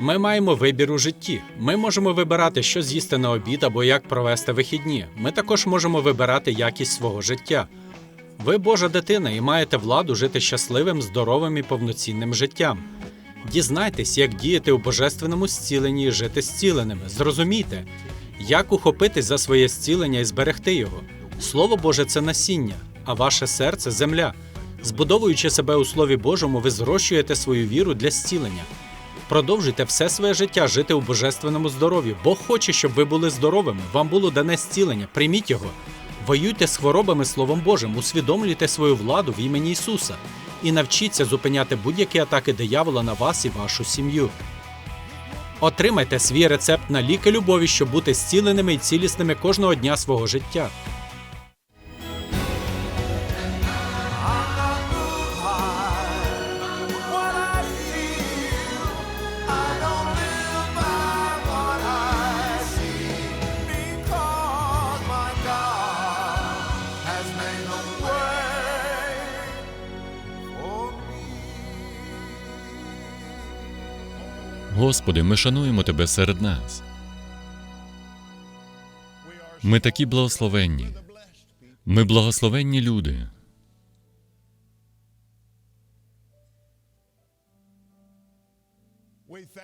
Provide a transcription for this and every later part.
Ми маємо вибір у житті. Ми можемо вибирати, що з'їсти на обід або як провести вихідні. Ми також можемо вибирати якість свого життя. Ви Божа дитина і маєте владу жити щасливим, здоровим і повноцінним життям. Дізнайтесь, як діяти у божественному зціленні і жити зціленими. Зрозумійте, як ухопитись за своє зцілення і зберегти його. Слово Боже це насіння, а ваше серце земля. Збудовуючи себе у Слові Божому, ви зрощуєте свою віру для зцілення. Продовжуйте все своє життя жити у божественному здоров'ї. Бог хоче, щоб ви були здоровими. Вам було дане зцілення. Прийміть його. Воюйте з хворобами Словом Божим, усвідомлюйте свою владу в імені Ісуса і навчіться зупиняти будь-які атаки диявола на вас і вашу сім'ю. Отримайте свій рецепт на ліки любові, щоб бути зціленими і цілісними кожного дня свого життя. Господи, ми шануємо Тебе серед нас. Ми такі благословенні. Ми благословенні люди.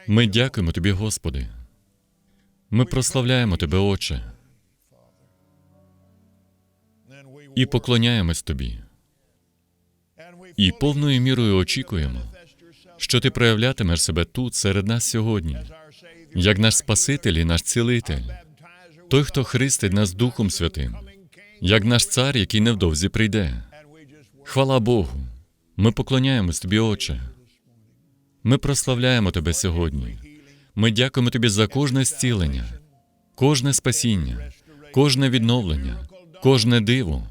Ми дякуємо Тобі, Господи. Ми прославляємо Тебе, Отче, і поклоняємось Тобі. І повною мірою очікуємо, що Ти проявлятимеш себе тут, серед нас сьогодні, як наш Спаситель і наш цілитель, той, хто хрестить нас Духом Святим, як наш цар, який невдовзі прийде. Хвала Богу! Ми поклоняємось Тобі, Отче. Ми прославляємо Тебе сьогодні. Ми дякуємо Тобі за кожне зцілення, кожне спасіння, кожне відновлення, кожне диво.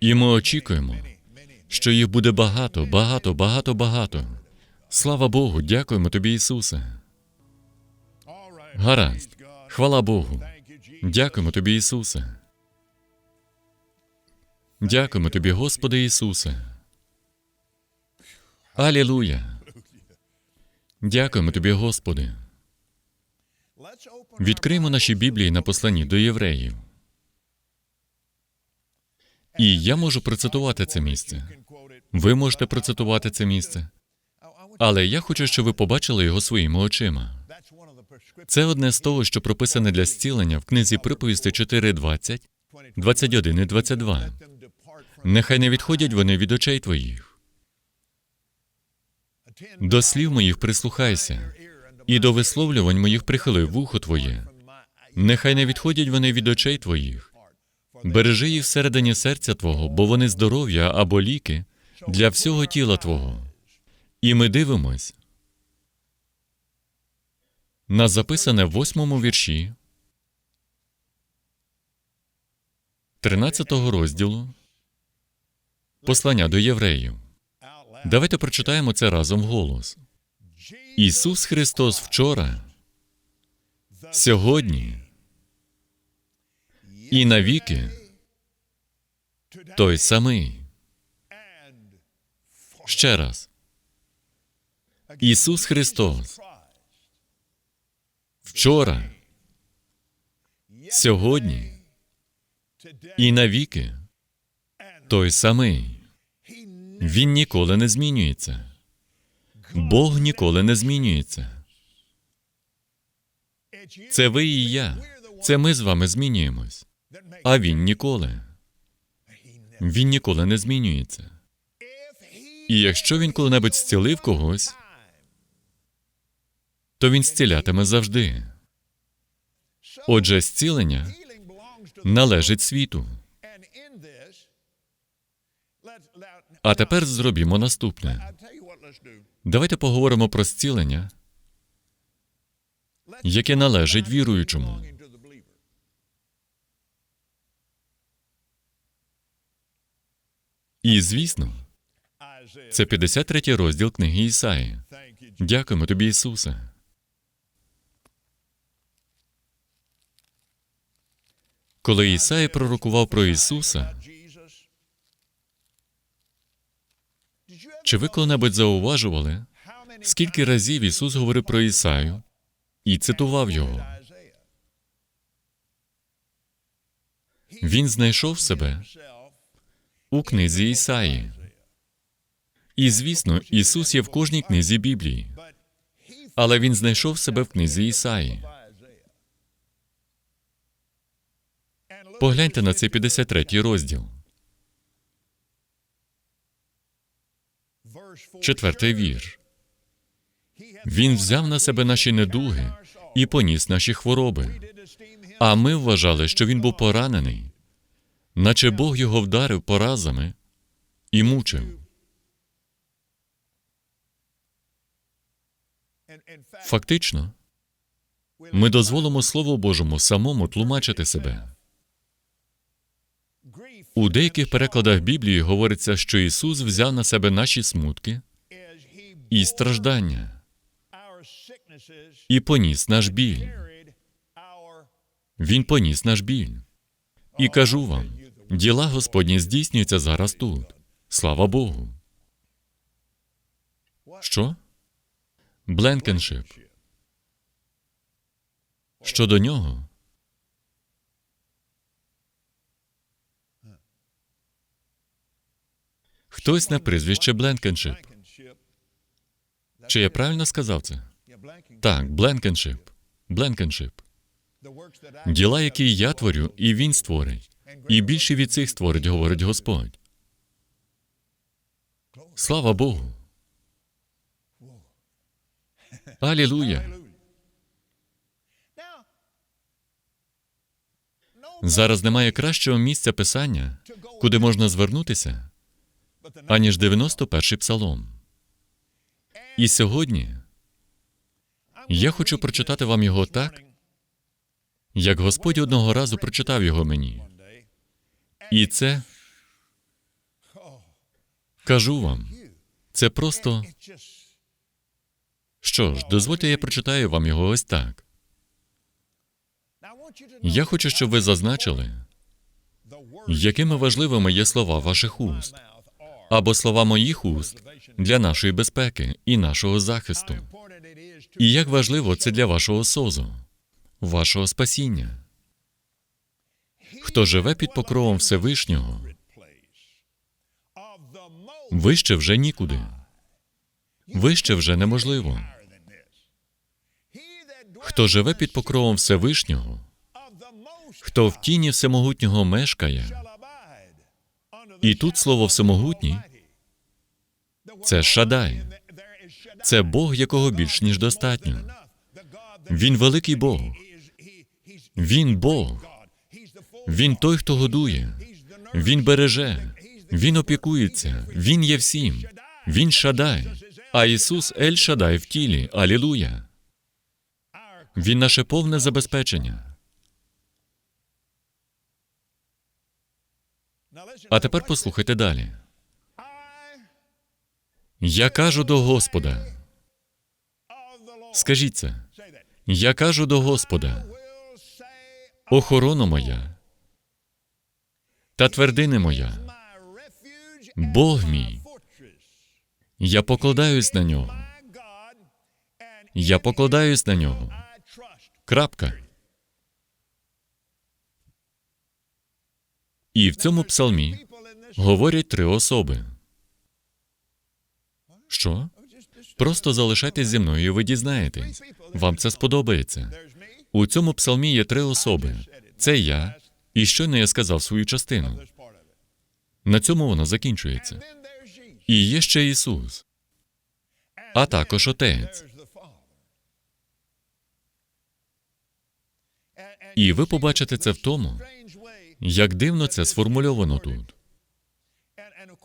І ми очікуємо, що їх буде багато, багато, багато, багато. Слава Богу, дякуємо Тобі, Ісусе. Гаразд. Хвала Богу. Дякуємо Тобі, Ісусе. Дякуємо Тобі, Господи Ісусе. Алілуя. Дякуємо Тобі, Господи. Відкриємо наші Біблії на посланні до євреїв. І я можу процитувати це місце. Ви можете процитувати це місце. Але я хочу, щоб ви побачили його своїми очима. Це одне з того, що прописане для зцілення в книзі приповісти 4.20, 21 і 22. Нехай не відходять вони від очей твоїх. До слів моїх прислухайся, і до висловлювань моїх прихили вухо твоє. Нехай не відходять вони від очей твоїх. Бережи їх всередині серця Твого, бо вони здоров'я або ліки для всього тіла Твого. І ми дивимось на записане в восьмому вірші 13 розділу послання до євреїв. Давайте прочитаємо це разом вголос. Ісус Христос вчора, сьогодні і навіки той самий. Ще раз. Ісус Христос вчора, сьогодні і навіки той самий. Він ніколи не змінюється. Бог ніколи не змінюється. Це ви і я. Це ми з вами змінюємось. А він ніколи. Він ніколи не змінюється. І якщо він коли-небудь зцілив когось, то він зцілятиме завжди. Отже, зцілення належить світу. А тепер зробімо наступне. Давайте поговоримо про зцілення, яке належить віруючому. І звісно, це 53 розділ книги Ісаї. Дякуємо тобі, Ісусе. Коли Ісаї пророкував про Ісуса, чи ви коли-небудь зауважували, Скільки разів Ісус говорив про Ісаю і цитував його. Він знайшов себе у книзі Ісаї. І, звісно, Ісус є в кожній книзі Біблії, але Він знайшов себе в книзі Ісаї. Погляньте на цей 53 розділ, четвертий вірш. Він взяв на себе наші недуги і поніс наші хвороби. А ми вважали, що він був поранений, наче Бог його вдарив поразами і мучив. Фактично, ми дозволимо Слову Божому самому тлумачити себе. У деяких перекладах Біблії говориться, що Ісус взяв на себе наші смутки і страждання і поніс наш біль. Він поніс наш біль. І кажу вам, діла Господні здійснюються зараз тут. Слава Богу. Що? Бленкеншип. Щодо нього. Хтось на прізвище Бленкеншип. Чи я правильно сказав це? Так, Бленкеншип. Бленкеншип. Діла, які я творю, і він створить. І більше від цих створить, говорить Господь. Слава Богу. Алілуя. Зараз немає кращого місця писання, куди можна звернутися, аніж 91-й псалом. І сьогодні я хочу прочитати вам його так, як Господь одного разу прочитав його мені. І це кажу вам, це просто. Що ж, дозвольте, я прочитаю вам його ось так. Я хочу, щоб ви зазначили, якими важливими є слова ваших уст або слова моїх уст для нашої безпеки і нашого захисту. І як важливо це для вашого созу, вашого спасіння. Хто живе під покровом Всевишнього, вище вже нікуди, вище вже неможливо. Хто живе під покровом Всевишнього, хто в тіні всемогутнього мешкає, і тут слово всемогутній це Шадай, це Бог, якого більш ніж достатньо. Він великий Бог. Він Бог. Він той, хто годує. Він береже. Він опікується. Він є всім. Він Шадай. А Ісус Ель Шадай в тілі. Алілуя. Він наше повне забезпечення. А тепер послухайте далі. Я кажу до Господа. Скажіть це. Я кажу до Господа, охорона моя та твердини моя, Бог мій. Я покладаюсь на нього. Я покладаюсь на нього. Крапка. І в цьому псалмі говорять три особи. Що? Просто залишайтесь зі мною, і ви дізнаєтесь. Вам це сподобається. У цьому псалмі є три особи: це я, і щойно я сказав свою частину. На цьому вона закінчується. І є ще Ісус, а також Отець. І ви побачите це в тому, як дивно це сформульовано тут.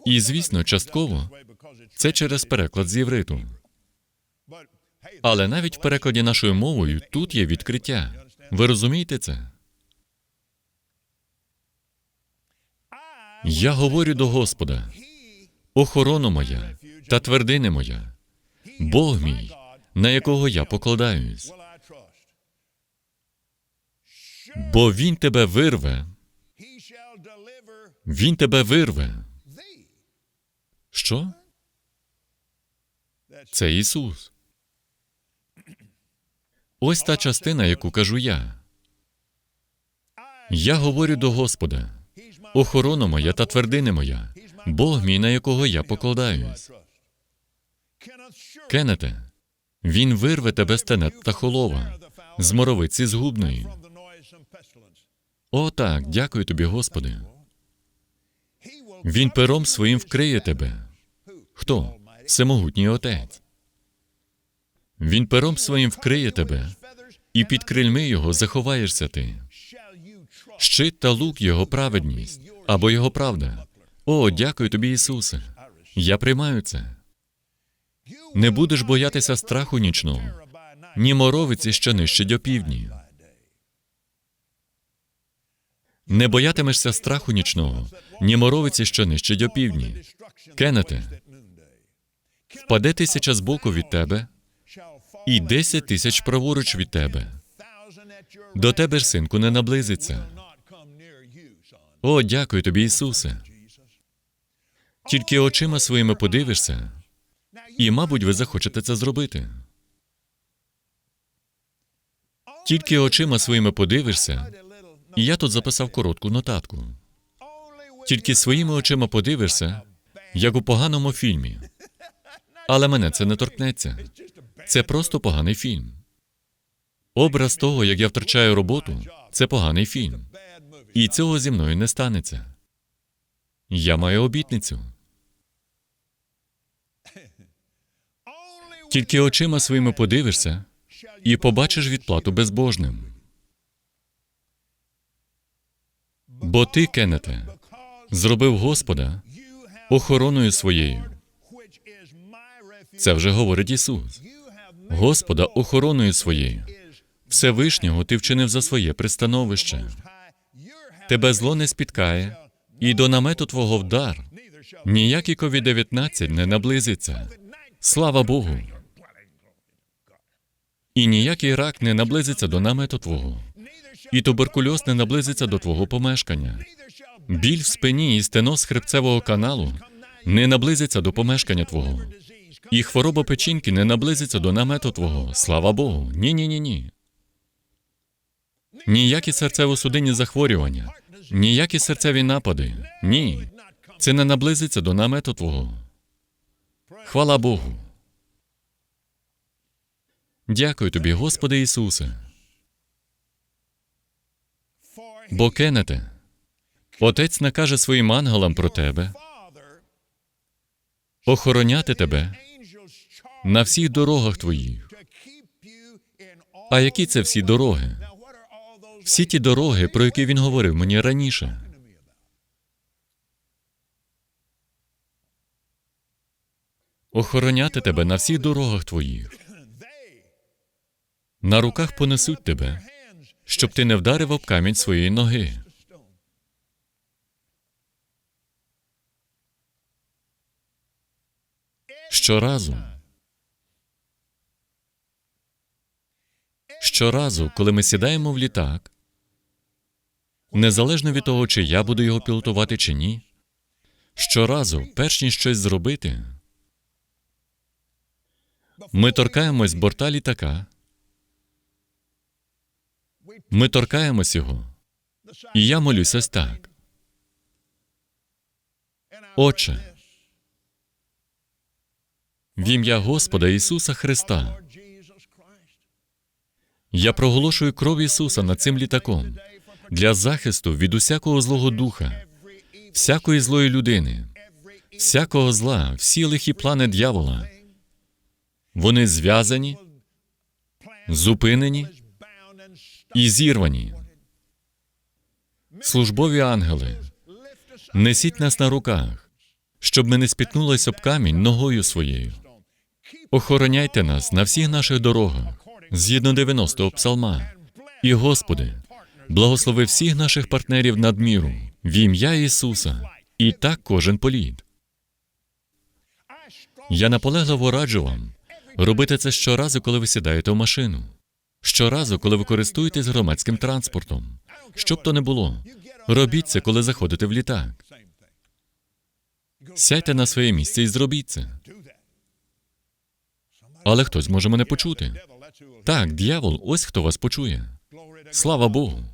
І, звісно, частково це через переклад з євриту. Але навіть в перекладі нашою мовою тут є відкриття. Ви розумієте це? Я говорю до Господа, охорона моя та твердини моя, Бог мій, на якого я покладаюсь, бо Він тебе вирве, Він тебе вирве. Що? Це Ісус. Ось та частина, яку кажу я. Я говорю до Господа. Охорона моя та твердиня моя, Бог мій, на якого я покладаюсь. Кеннете, він вирве тебе з тенет та холова, з моровиці згубної. О, так, дякую тобі, Господи. Він пером своїм вкриє тебе. Хто? Всемогутній Отець. Він пером своїм вкриє тебе, і під крильми його заховаєшся ти. Щит та лук його праведність або його правда. О, дякую тобі, Ісусе. Я приймаю це. Не будеш боятися страху нічного, ні моровиці, що нищить опівдні. Не боятимешся страху нічного, ні моровиці, що нищить опівдні. Кеннете, впаде тисяча збоку від тебе і десять тисяч праворуч від тебе. До тебе ж, синку, не наблизиться. О, дякую тобі, Ісусе. Тільки очима своїми подивишся, і, мабуть, ви захочете це зробити. Тільки очима своїми подивишся, і я тут записав коротку нотатку. Тільки своїми очима подивишся, як у поганому фільмі. Але мене це не торкнеться. Це просто поганий фільм. Образ того, як я втрачаю роботу, це поганий фільм. І цього зі мною не станеться. Я маю обітницю. Тільки очима своїми подивишся і побачиш відплату безбожним. Бо ти, Кеннете, зробив Господа охороною своєю. Це вже говорить Ісус. Господа охороною своєю. Всевишнього ти вчинив за своє пристановище. Тебе зло не спіткає, і до намету твого вдар ніякий COVID-19 не наблизиться. Слава Богу. І ніякий рак не наблизиться до намету твого, і туберкульоз не наблизиться до твого помешкання. Біль в спині і стеноз хребцевого каналу не наблизиться до помешкання твого. І хвороба печінки не наблизиться до намету твого. Слава Богу. Ні, ні, ні, ні. Ніякі серцево-судинні захворювання, ніякі серцеві напади. Ні. Це не наблизиться до намету твого. Хвала Богу. Дякую тобі, Господи Ісусе. Бо Кеннете, Отець накаже своїм ангелам про тебе, охороняти тебе на всіх дорогах твоїх. А які це всі дороги? Всі ті дороги, про які він говорив мені раніше. Охороняти тебе на всіх дорогах твоїх. На руках понесуть тебе, щоб ти не вдарив об камінь своєї ноги. Щоразу. Щоразу, коли ми сідаємо в літак, незалежно від того, чи я буду його пілотувати чи ні, щоразу, перш ніж щось зробити, ми торкаємось борта літака, ми торкаємось його, і я молюсь ось так. Отче, в ім'я Господа Ісуса Христа. Я проголошую кров Ісуса над цим літаком для захисту від усякого злого духа, всякої злої людини, всякого зла, всі лихі плани дьявола. Вони зв'язані, зупинені і зірвані. Службові ангели, несіть нас на руках, щоб ми не спітнулись об камінь ногою своєю. Охороняйте нас на всіх наших дорогах, згідно 90-го псалма. І, Господи, благослови всіх наших партнерів надміру в ім'я Ісуса, і так кожен політ. Я наполегливо раджу вам робити це щоразу, коли ви сідаєте в машину, щоразу, коли ви користуєтесь громадським транспортом. Що б то не було, робіть це, коли заходите в літак. Сядьте на своє місце і зробіть це. Але хтось може мене почути. Так, дьявол, ось хто вас почує. Слава Богу.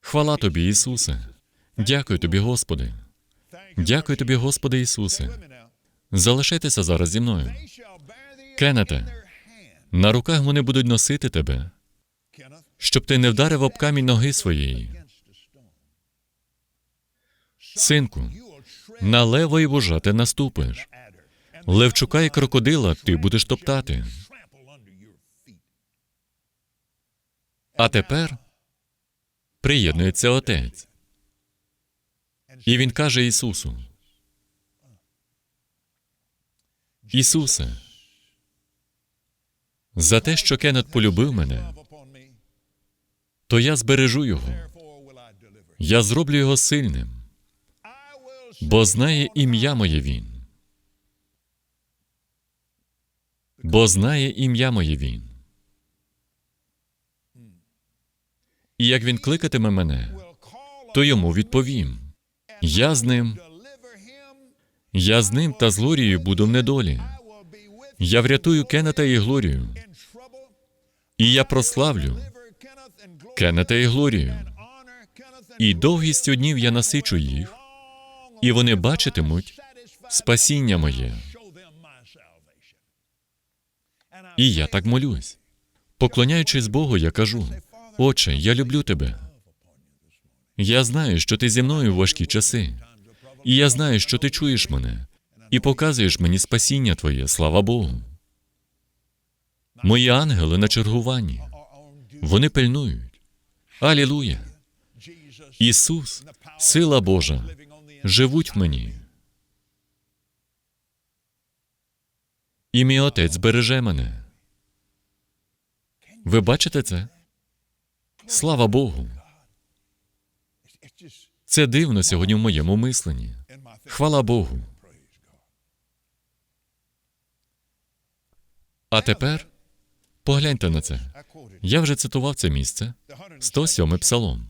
Хвала тобі, Ісусе. Дякую тобі, Господи. Дякую тобі, Господи Ісусе. Залишайтеся зараз зі мною. Кеннете, на руках вони будуть носити тебе, щоб ти не вдарив об камінь ноги своєї. Синку, на лева і вужа ти наступиш. Левчука і крокодила ти будеш топтати. А тепер приєднується отець. І він каже Ісусу: Ісусе, за те, що Кеннет полюбив мене, то я збережу його. Я зроблю його сильним, бо знає ім'я моє він. Бо знає ім'я моє він. І як він кликатиме мене, то йому відповім. Я з ним, я з ним та з Глорією буду в недолі. Я врятую Кеннета і Глорію. І я прославлю Кеннета і Глорію. І довгістю днів я насичу їх, і вони бачитимуть спасіння моє. І я так молюсь. Поклоняючись Богу, я кажу: Отче, я люблю тебе. Я знаю, що ти зі мною в важкі часи. І я знаю, що ти чуєш мене і показуєш мені спасіння Твоє, слава Богу. Мої ангели на чергуванні. Вони пильнують. Алілуя! Ісус, сила Божа, живуть в мені. І мій отець береже мене. Ви бачите це? Слава Богу! Це дивно сьогодні в моєму мисленні. Хвала Богу. А тепер погляньте на це. Я вже цитував це місце. 107 псалом.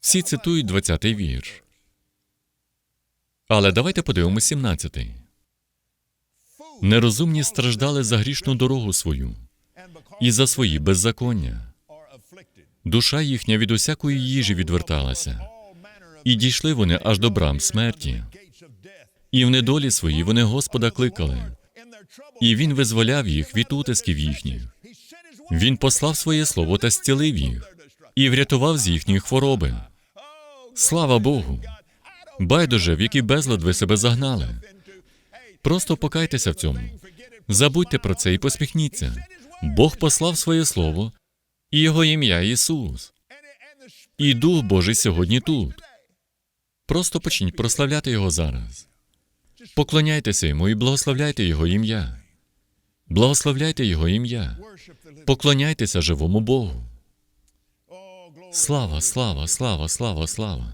Всі цитують 20-й вірш. Але давайте подивимося 17-й. Нерозумні страждали за грішну дорогу свою і за свої беззаконня. Душа їхня від усякої їжі відверталася, і дійшли вони аж до брам смерті. І в недолі своїй вони Господа кликали, і Він визволяв їх від утисків їхніх. Він послав своє слово та зцілив їх, і врятував з їхньої хвороби. Слава Богу! Байдуже, в який безлад ви себе загнали. Просто покайтеся в цьому. Забудьте про це і посміхніться. Бог послав своє слово, і його ім'я Ісус. І Дух Божий сьогодні тут. Просто почніть прославляти Його зараз. Поклоняйтеся йому і благословляйте Його ім'я. Благословляйте Його ім'я. Поклоняйтеся живому Богу. Слава, слава, слава, слава, слава.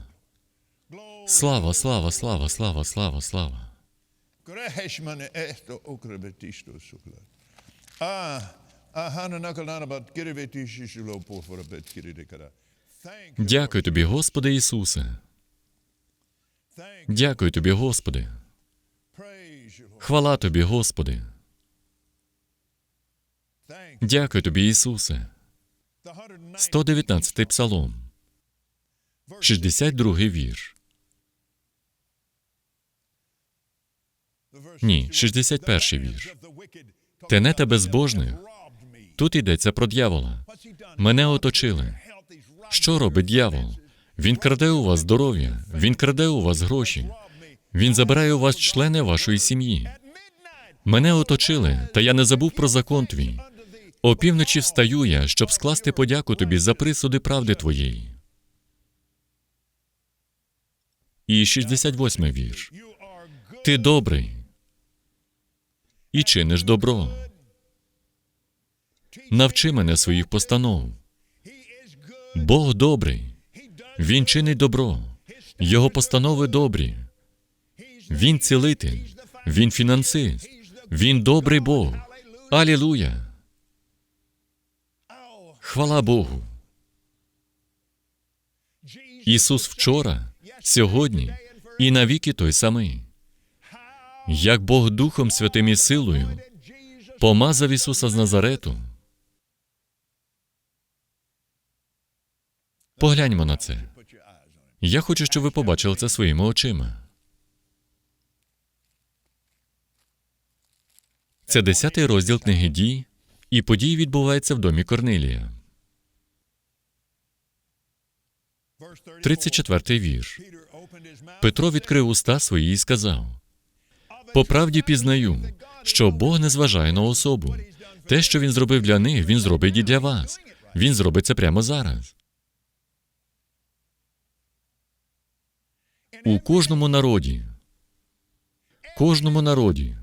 Слава, слава, слава, слава, слава, слава. Дякую тобі, Господи Ісусе. Дякую тобі, Господи. Хвала тобі, Господи. Дякую тобі, Ісусе. 119 119-й псалом, 62-й вірш. Ні, 61-й вірш. Тенета безбожних. Тут йдеться про дьявола. Мене оточили. Що робить дьявол? Він краде у вас здоров'я, він краде у вас гроші, він забирає у вас члени вашої сім'ї. Мене оточили, та я не забув про закон твій. Опівночі встаю я, щоб скласти подяку тобі за присуди правди твоєї. І 68-й вірш. Ти добрий і чиниш добро. Навчи мене своїх постанов. Бог добрий, Він чинить добро, Його постанови добрі. Він цілитель, Він фінансист, Він добрий Бог. Алілуя! Хвала Богу! Ісус вчора, сьогодні і навіки той самий. Як Бог Духом Святим і силою помазав Ісуса з Назарету. Погляньмо на це. Я хочу, щоб ви побачили це своїми очима. Це десятий розділ книги дій, і події відбуваються в домі Корнилія. 34 вірш. Петро відкрив уста свої і сказав: По правді пізнаю, що Бог не зважає на особу. Те, що він зробив для них, він зробить і для вас. Він зробить це прямо зараз. У кожному народі. Кожному народі.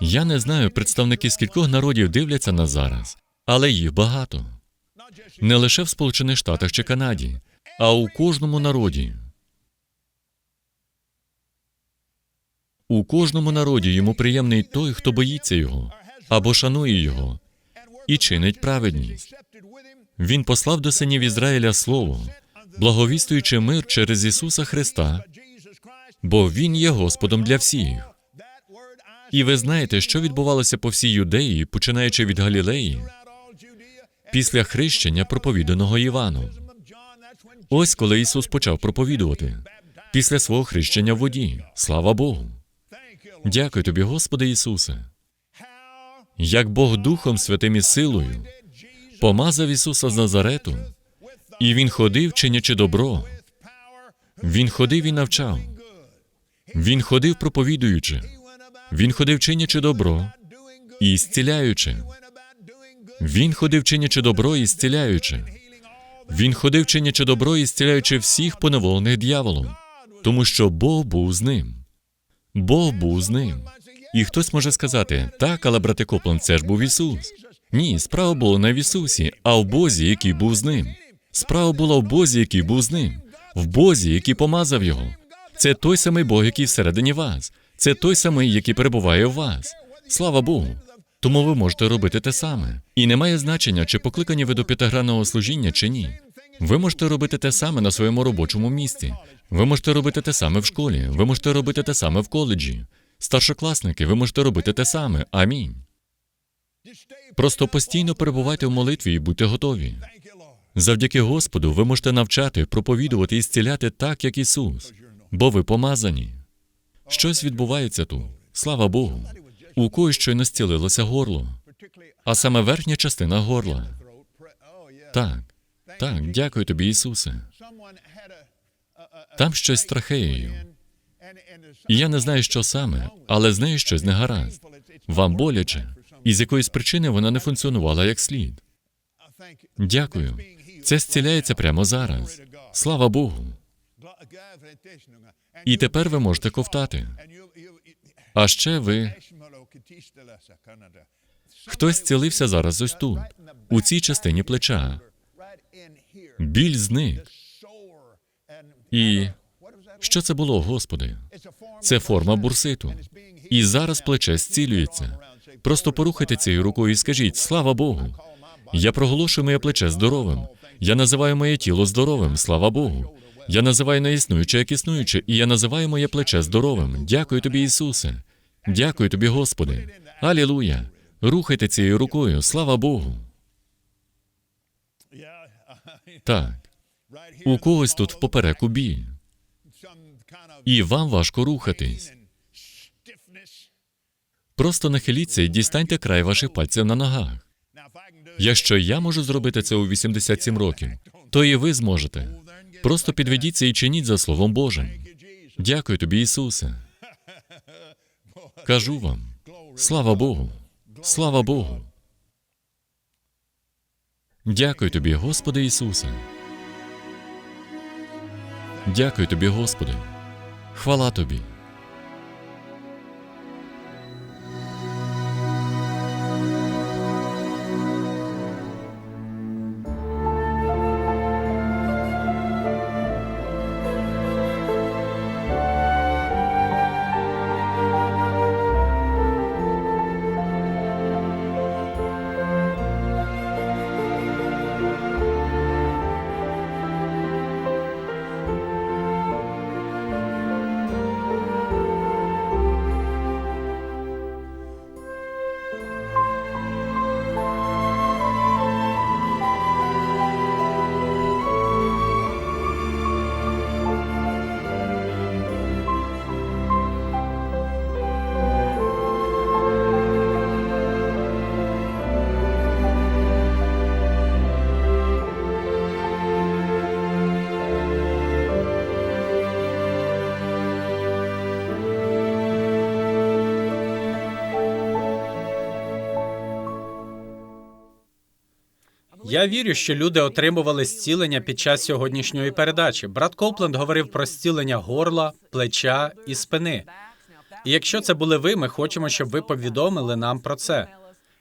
Я не знаю, представники скількох народів дивляться нас зараз, але їх багато. Не лише в Сполучених Штатах чи Канаді, а у кожному народі. У кожному народі йому приємний той, хто боїться його або шанує його і чинить праведність. Він послав до синів Ізраїля слово, благовістуючи мир через Ісуса Христа, бо Він є Господом для всіх. І ви знаєте, що відбувалося по всій юдеї, починаючи від Галілеї, після хрещення, проповіданого Іваном. Ось коли Ісус почав проповідувати після свого хрещення в воді. Слава Богу! Дякую тобі, Господи Ісусе. Як Бог Духом Святим і силою помазав Ісуса з Назарету, і Він ходив, чинячи добро. Він ходив і навчав. Він ходив, проповідуючи. Він ходив, чинячи добро і зціляючи. Він ходив, чинячи добро і зціляючи. Він ходив, чинячи добро і зціляючи всіх поневолених дьяволом, тому що Бог був з ним. Бог був з ним. І хтось може сказати, так, але брате Коплан, це ж був Ісус. Ні, справа була не в Ісусі, а в Бозі, який був з ним. Справа була в Бозі, який був з ним, в Бозі, який помазав його. Це той самий Бог, який всередині вас. Це той самий, який перебуває в вас. Слава Богу. Тому ви можете робити те саме. І не має значення, чи покликані ви до п'ятигранного служіння, чи ні. Ви можете робити те саме на своєму робочому місці. Ви можете робити те саме в школі. Ви можете робити те саме в коледжі. Старшокласники, ви можете робити те саме. Амінь. Просто постійно перебувайте в молитві і будьте готові. Завдяки Господу ви можете навчати, проповідувати і зціляти так, як Ісус, бо ви помазані. Щось відбувається тут. Слава Богу. У когось щойно зцілилося горло, а саме верхня частина горла. Так, так, дякую тобі, Ісусе. Там щось з трахеєю. І я не знаю, що саме, але з нею щось не гаразд. Вам боляче, і з якоїсь причини вона не функціонувала як слід. Дякую. Це зціляється прямо зараз. Слава Богу. І тепер ви можете ковтати. А ще ви. Хтось зцілився зараз ось тут, у цій частині плеча. Біль зник. І що це було, Господи? Це форма бурситу. І зараз плече зцілюється. Просто порухайте цією рукою і скажіть: слава Богу. Я проголошую моє плече здоровим. Я називаю моє тіло здоровим. Слава Богу. Я називаю неіснуюче як існуюче, і я називаю моє плече здоровим. Дякую тобі, Ісусе. Дякую тобі, Господи. Алілуя. Рухайте цією рукою. Слава Богу. Так. У когось тут попереку біль. І вам важко рухатись. Просто нахиліться і дістаньте край ваших пальців на ногах. Якщо я можу зробити це у 87 років, то і ви зможете. Просто підведіться і чиніть за Словом Божим. Дякую тобі, Ісусе. Кажу вам, слава Богу, слава Богу. Дякую тобі, Господи Ісусе. Дякую тобі, Господи. Хвала тобі. Я вірю, що люди отримували зцілення під час сьогоднішньої передачі. Брат Копленд говорив про зцілення горла, плеча і спини. І якщо це були ви, ми хочемо, щоб ви повідомили нам про це.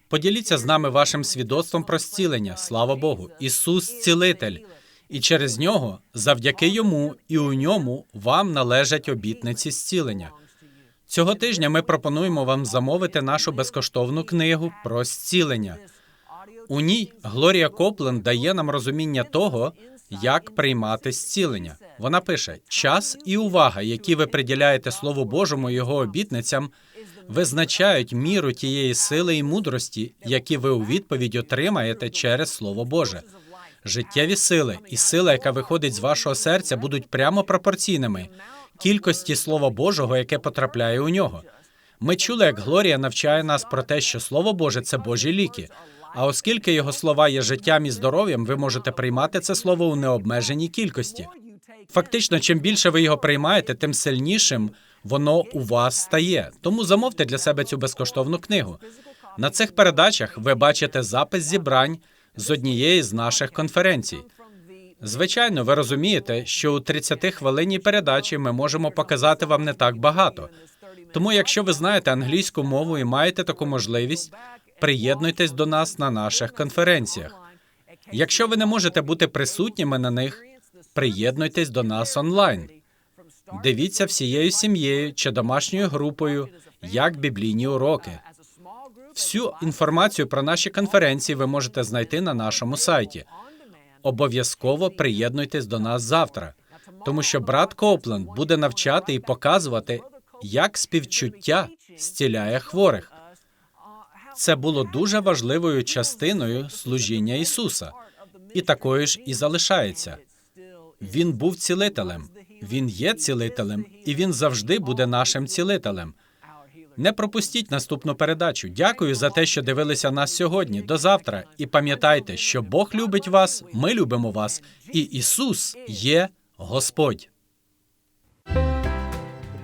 Поділіться з нами вашим свідоцтвом про зцілення. Слава Богу. Ісус цілитель. І через нього, завдяки йому і у ньому вам належать обітниці зцілення. Цього тижня ми пропонуємо вам замовити нашу безкоштовну книгу про зцілення. У ній Глорія Копленд дає нам розуміння того, як приймати зцілення. Вона пише: час і увага, які ви приділяєте Слову Божому і його обітницям, визначають міру тієї сили і мудрості, які ви у відповідь отримаєте через Слово Боже. Життєві сили і сила, яка виходить з вашого серця, будуть прямо пропорційними кількості Слова Божого, яке потрапляє у нього. Ми чули, як Глорія навчає нас про те, що Слово Боже це Божі ліки. А оскільки його слова є життям і здоров'ям, ви можете приймати це слово у необмеженій кількості. Фактично, чим більше ви його приймаєте, тим сильнішим воно у вас стає. Тому замовте для себе цю безкоштовну книгу. На цих передачах ви бачите запис зібрань з однієї з наших конференцій. Звичайно, ви розумієте, що у 30 хвилинній передачі ми можемо показати вам не так багато. Тому, якщо ви знаєте англійську мову і маєте таку можливість, приєднуйтесь до нас на наших конференціях. Якщо ви не можете бути присутніми на них, приєднуйтесь до нас онлайн. Дивіться всією сім'єю чи домашньою групою, як біблійні уроки. Всю інформацію про наші конференції ви можете знайти на нашому сайті. Обов'язково приєднуйтесь до нас завтра, тому що брат Копленд буде навчати і показувати, як співчуття зціляє хворих. Це було дуже важливою частиною служіння Ісуса, і такою ж і залишається. Він був цілителем, він є цілителем, і він завжди буде нашим цілителем. Не пропустіть наступну передачу. Дякую за те, що дивилися нас сьогодні. До завтра. І пам'ятайте, що Бог любить вас, ми любимо вас, і Ісус є Господь.